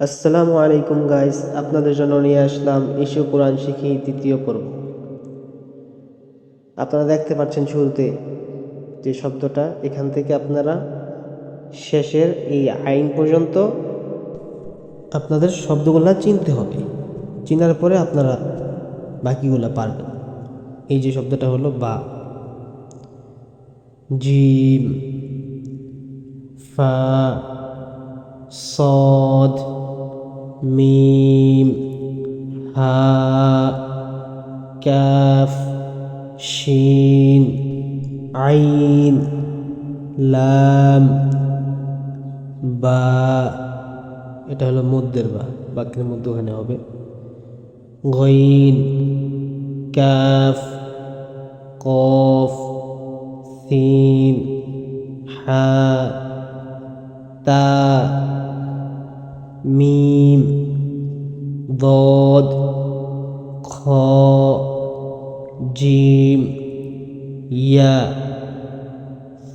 আসসালামু আলাইকুম গাইস আপনাদের জন্য নিয়ে আসলাম ইস্যু কোরআন শিখি তৃতীয় পর্ব আপনারা দেখতে পাচ্ছেন শুরুতে যে শব্দটা এখান থেকে আপনারা শেষের এই আইন পর্যন্ত আপনাদের শব্দগুলা চিনতে হবে চিনার পরে আপনারা বাকিগুলা পারবেন এই যে শব্দটা হলো বা জিম ফা صاد মিম, হা কাফ শিন, আইন, লাম, বা, এটা হলো মধ্যের বা, বাক্যের মধ্যে ওখানে হবে। গইন কাফ কফ, সিন, হা, তা, মিম। ضاد খ জিম ইয়া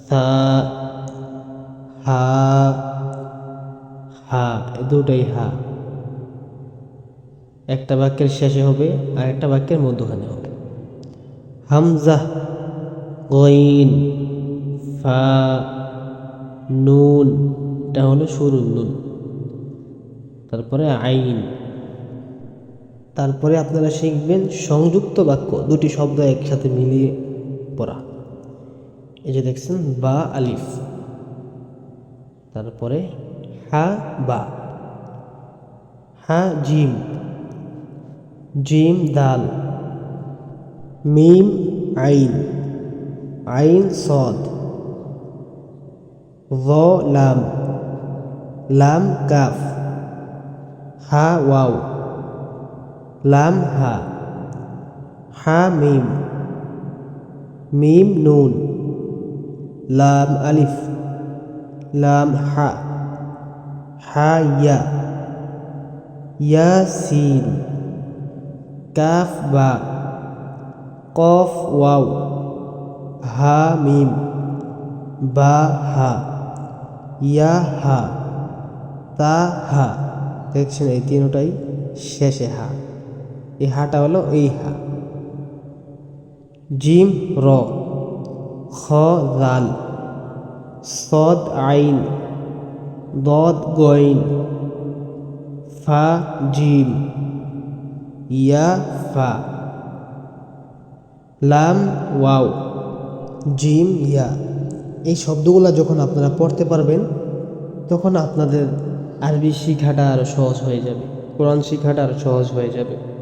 সা হা হা এ দুটাই হা একটা বাক্যের শেষে হবে আর একটা বাক্যের মধ্যখানে হবে হামজা গইন ফা নুন এটা হলো শুরু নুন তারপরে আইন তারপরে আপনারা শিখবেন সংযুক্ত বাক্য, দুটি শব্দ একসাথে মিলিয়ে পড়া। এই যে দেখছেন, বা, আলিফ। তারপরে হা, বা। হা, জিম। জিম, দাল। মিম, আইন। আইন, সদ। লাম। লাম, কাফ। হা, ওয়াও। লাম হা হা মিম মিম নুন, লাম আলিফ, লাম হা হা ইয়া ইয়া সিন কাফ বা, কফ ওয়াও, হা মিম, বা হা, ইয়া হা, তা হা, দেখছেন এই তিনটাই শেষে হা। এই হাটা হলো এই হা জিম র। খ, জাল। সদ, আইন। দদ, গইন। ফা, জিম। ইয়া, ফা। লাম, ওয়াও। জিম, ইয়া। এই শব্দগুলো যখন আপনারা পড়তে পারবেন, তখন আপনাদের আরবি শেখাটা আরও সহজ হয়ে যাবে, কোরআন শেখাটা আরও সহজ হয়ে যাবে।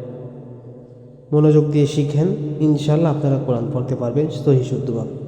মনোযোগ দিয়ে শিখেন ইনশাল্লাহ আপনারা কোরআন পড়তে পারবেন সহি শুদ্ধভাবে